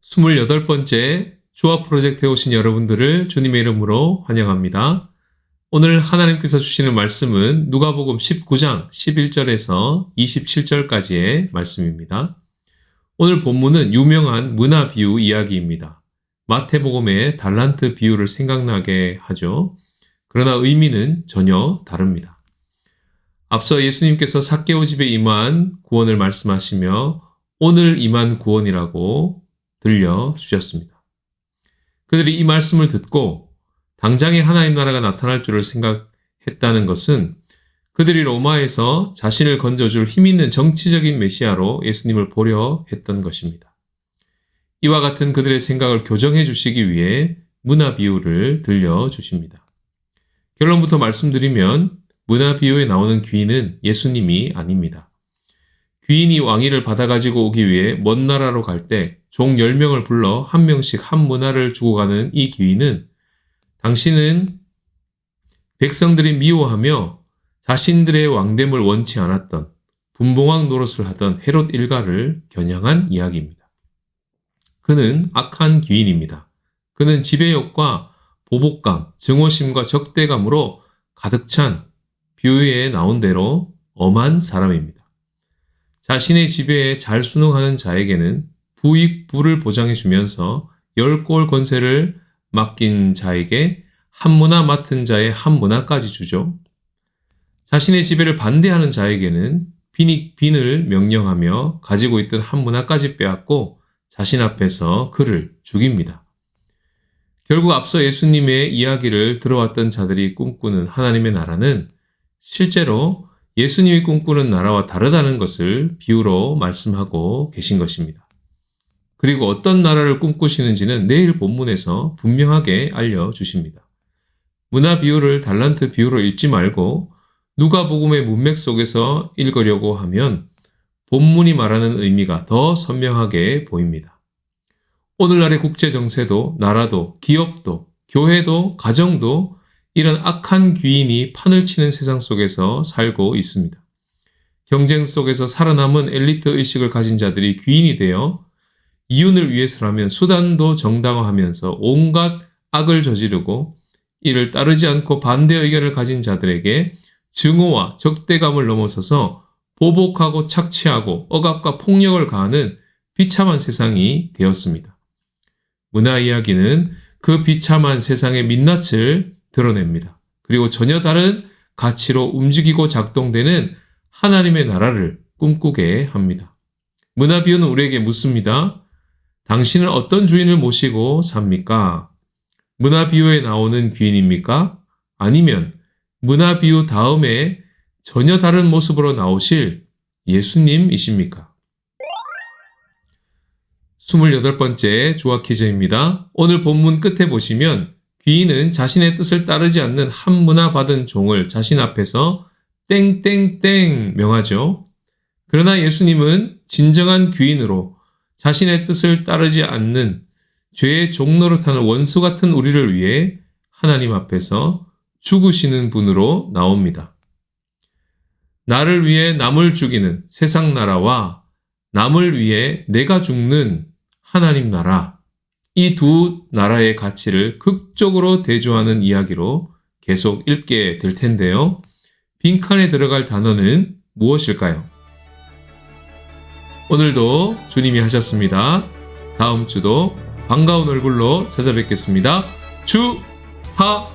스물여덟 번째 조합 프로젝트에 오신 여러분들을 주님의 이름으로 환영합니다. 오늘 하나님께서 주시는 말씀은 누가복음 19장 11절에서 27절까지의 말씀입니다. 오늘 본문은 유명한 문화 비유 이야기입니다. 마태복음의 달란트 비유를 생각나게 하죠. 그러나 의미는 전혀 다릅니다. 앞서 예수님께서 사개오 집에 임한 구원을 말씀하시며 오늘 임한 구원이라고 들려주셨습니다. 그들이 이 말씀을 듣고 당장에 하나님 나라가 나타날 줄을 생각했다는 것은 그들이 로마에서 자신을 건져줄 힘있는 정치적인 메시아로 예수님을 보려 했던 것입니다. 이와 같은 그들의 생각을 교정해 주시기 위해 문화 비유를 들려 주십니다. 결론부터 말씀드리면 문화 비유에 나오는 귀인은 예수님이 아닙니다. 귀인이 왕위를 받아가지고 오기 위해 먼 나라로 갈 때 종 10명을 불러 한 명씩 한 문화를 주고 가는 이 귀인은 당신은 백성들이 미워하며 자신들의 왕됨을 원치 않았던 분봉왕 노릇을 하던 헤롯 일가를 겨냥한 이야기입니다. 그는 악한 귀인입니다. 그는 지배욕과 보복감, 증오심과 적대감으로 가득 찬 비유에 나온 대로 엄한 사람입니다. 자신의 지배에 잘 순응하는 자에게는 부익부를 보장해 주면서 열골 권세를 맡긴 자에게 한문화 맡은 자의 한문화까지 주죠. 자신의 지배를 반대하는 자에게는 빈을 명령하며 가지고 있던 한문화까지 빼앗고 자신 앞에서 그를 죽입니다. 결국 앞서 예수님의 이야기를 들어왔던 자들이 꿈꾸는 하나님의 나라는 실제로 예수님이 꿈꾸는 나라와 다르다는 것을 비유로 말씀하고 계신 것입니다. 그리고 어떤 나라를 꿈꾸시는지는 내일 본문에서 분명하게 알려주십니다. 문화 비유를 달란트 비유로 읽지 말고 누가 복음의 문맥 속에서 읽으려고 하면 본문이 말하는 의미가 더 선명하게 보입니다. 오늘날의 국제 정세도 나라도 기업도 교회도 가정도 이런 악한 귀인이 판을 치는 세상 속에서 살고 있습니다. 경쟁 속에서 살아남은 엘리트 의식을 가진 자들이 귀인이 되어 이윤을 위해서라면 수단도 정당화하면서 온갖 악을 저지르고 이를 따르지 않고 반대 의견을 가진 자들에게 증오와 적대감을 넘어서서 보복하고 착취하고 억압과 폭력을 가하는 비참한 세상이 되었습니다. 문화 이야기는 그 비참한 세상의 민낯을 드러냅니다. 그리고 전혀 다른 가치로 움직이고 작동되는 하나님의 나라를 꿈꾸게 합니다. 문화 비유는 우리에게 묻습니다. 당신은 어떤 주인을 모시고 삽니까? 문화 비유에 나오는 귀인입니까? 아니면 문화 비유 다음에 전혀 다른 모습으로 나오실 예수님이십니까? 28번째 조합 퀴즈입니다. 오늘 본문 끝에 보시면 귀인은 자신의 뜻을 따르지 않는 한문화 받은 종을 자신 앞에서 땡땡땡 명하죠. 그러나 예수님은 진정한 귀인으로 자신의 뜻을 따르지 않는 죄의 종로를 타는 원수 같은 우리를 위해 하나님 앞에서 죽으시는 분으로 나옵니다. 나를 위해 남을 죽이는 세상 나라와 남을 위해 내가 죽는 하나님 나라, 이 두 나라의 가치를 극적으로 대조하는 이야기로 계속 읽게 될 텐데요. 빈칸에 들어갈 단어는 무엇일까요? 오늘도 주님이 하셨습니다. 다음 주도 반가운 얼굴로 찾아뵙겠습니다. 주, 하,